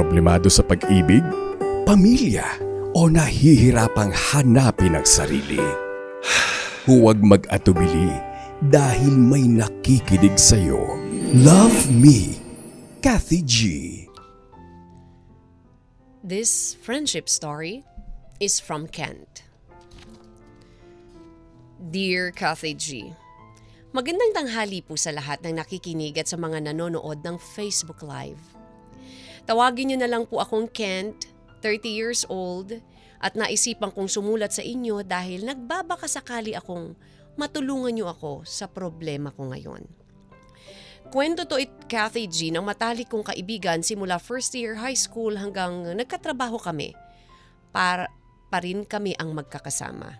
Problemado sa pag-ibig, pamilya, o nahihirapang hanapin ang sarili. Huwag mag-atubili dahil may nakikinig sa'yo. Love Me, Kathy G. This friendship story is from Kent. Dear Kathy G, Magandang tanghali po sa lahat ng nakikinig at sa mga nanonood ng Facebook Live. Tawagin niyo na lang po akong Kent, 30 years old, at naisipan kong sumulat sa inyo dahil nagbabaka sakali akong matulungan niyo ako sa problema ko ngayon. Kwento to it Kathy G ng matalik kong kaibigan simula first year high school hanggang nagkatrabaho kami. Para pa rin kami ang magkakasama.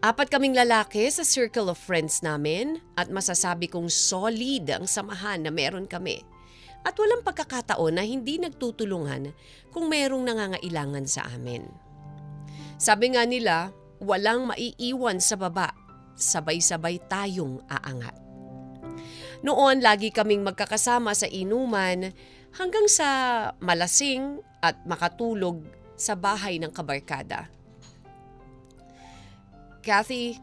Apat kaming lalaki sa circle of friends namin at masasabi kong solid ang samahan na meron kami. At walang pagkakataon na hindi nagtutulungan kung merong nangangailangan sa amin. Sabi nga nila, walang maiiwan sa baba, sabay-sabay tayong aangat. Noon, lagi kaming magkakasama sa inuman hanggang sa malasing at makatulog sa bahay ng kabarkada. Kathy,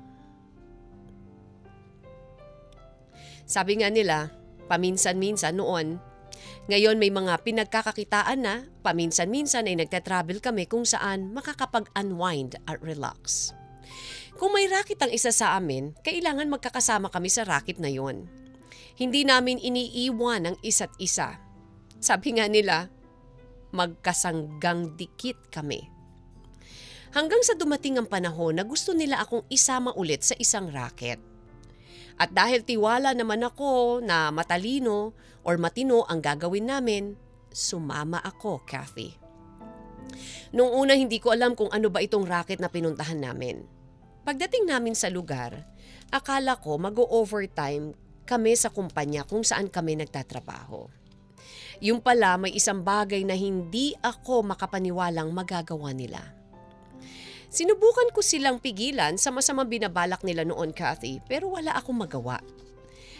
sabi nga nila, paminsan-minsan noon, ngayon may mga pinagkakakitaan na, paminsan-minsan ay nagtatravel kami kung saan makakapag-unwind at relax. Kung may racket ang isa sa amin, kailangan magkakasama kami sa racket na yon. Hindi namin iniiwan ang isa't isa. Sabi nga nila, magkasanggang dikit kami. Hanggang sa dumating ang panahon na gusto nila akong isama ulit sa isang racket. At dahil tiwala naman ako na matalino or matino ang gagawin namin, sumama ako, Kathy. Nung una hindi ko alam kung ano ba itong racket na pinuntahan namin. Pagdating namin sa lugar, akala ko mag-overtime kami sa kumpanya kung saan kami nagtatrabaho. Yung pala may isang bagay na hindi ako makapaniwalang magagawa nila. Sinubukan ko silang pigilan sa masamang binabalak nila noon, Kathy, pero wala akong magawa.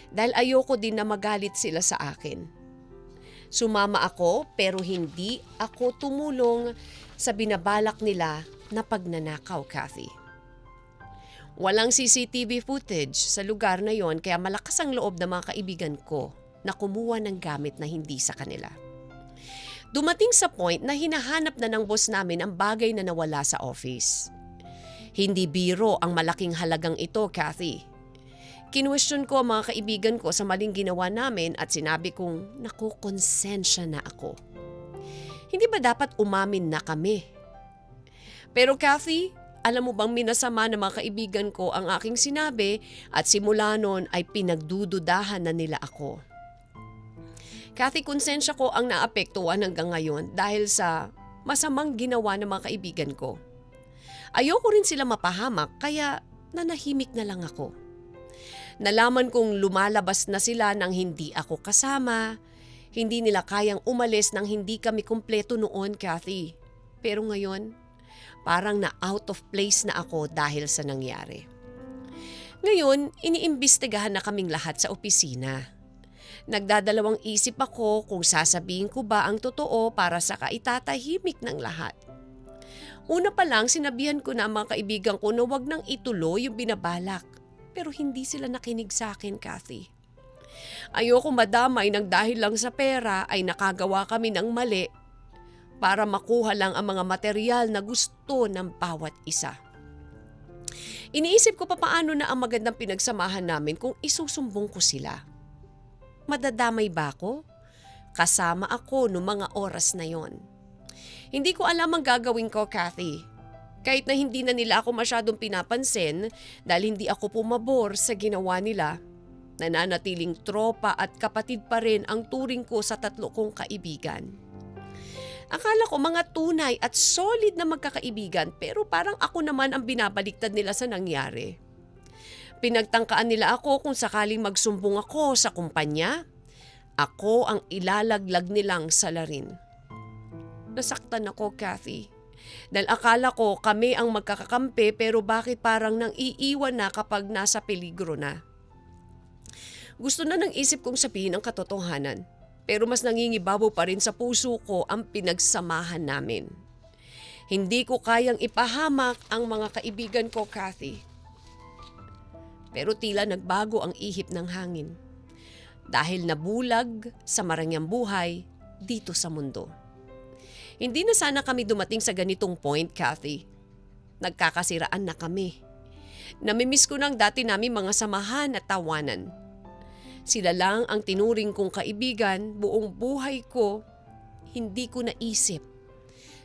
Dahil ayoko din na magalit sila sa akin. Sumama ako pero hindi ako tumulong sa binabalak nila na pagnanakaw, Kathy. Walang CCTV footage sa lugar na yon kaya malakas ang loob ng mga kaibigan ko na kumuha ng gamit na hindi sa kanila. Dumating sa point na hinahanap na ng boss namin ang bagay na nawala sa office. Hindi biro ang malaking halagang ito, Kathy. Kinwestiyon ko ang mga kaibigan ko sa maling ginawa namin at sinabi kong nakukonsensya na ako. Hindi ba dapat umamin na kami? Pero Kathy, alam mo bang minasama ng mga kaibigan ko ang aking sinabi at simula noon ay pinagdududahan na nila ako. Kathy, konsensya ko ang naapektuhan hanggang ngayon dahil sa masamang ginawa ng mga kaibigan ko. Ayoko rin sila mapahamak kaya nanahimik na lang ako. Nalaman kong lumalabas na sila nang hindi ako kasama. Hindi nila kayang umalis nang hindi kami kumpleto noon, Kathy. Pero ngayon, parang na out of place na ako dahil sa nangyari. Ngayon, iniimbestigahan na kaming lahat sa opisina. Nagdadalawang isip ako kung sasabihin ko ba ang totoo para sa kaitatahimik ng lahat. Una pa lang sinabihan ko na ang mga kaibigan ko na wag nang ituloy yung binabalak. Pero hindi sila nakinig sa akin, Kathy. Ayoko madamay ng dahil lang sa pera ay nakagawa kami ng mali para makuha lang ang mga material na gusto ng bawat isa. Iniisip ko pa paano na ang magandang pinagsamahan namin kung isusumbong ko sila. Madadamay ba ako? Kasama ako noong mga oras na yon. Hindi ko alam ang gagawin ko, Kathy. Kahit na hindi na nila ako masyadong pinapansin dahil hindi ako pumabor sa ginawa nila, nananatiling tropa at kapatid pa rin ang turing ko sa tatlo kong kaibigan. Akala ko mga tunay at solid na magkakaibigan pero parang ako naman ang binabaliktad nila sa nangyari. Pinagtangkaan nila ako kung sakaling magsumbong ako sa kumpanya, ako ang ilalaglag nilang salarin. Nasaktan ako, Kathy. Dahil akala ko kami ang magkakakampi pero bakit parang nang iiwan na kapag nasa peligro na. Gusto na ng isip kong sabihin ang katotohanan. Pero mas nangingibabaw pa rin sa puso ko ang pinagsamahan namin. Hindi ko kayang ipahamak ang mga kaibigan ko, Kathy. Pero tila nagbago ang ihip ng hangin. Dahil nabulag sa marangyang buhay dito sa mundo. Hindi na sana kami dumating sa ganitong point, Kathy. Nagkakasiraan na kami. Namimiss ko ng dati namin mga samahan at tawanan. Sila lang ang tinuring kong kaibigan buong buhay ko. Hindi ko naisip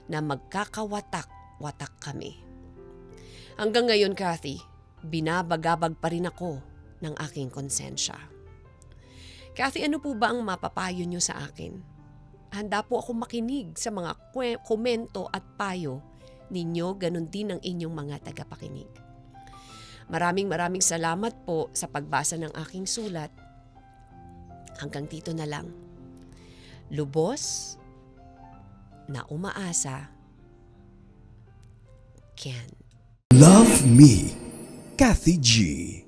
na magkakawatak-watak kami. Hanggang ngayon, Kathy, binabagabag pa rin ako ng aking konsensya. Kathy, ano po ba ang mapapayo niyo sa akin? Handa po ako makinig sa mga komento at payo ninyo, ganun din ang inyong mga tagapakinig. Maraming maraming salamat po sa pagbasa ng aking sulat. Hanggang dito na lang. Lubos na umaasa. Ken. Love Me, Kathy G.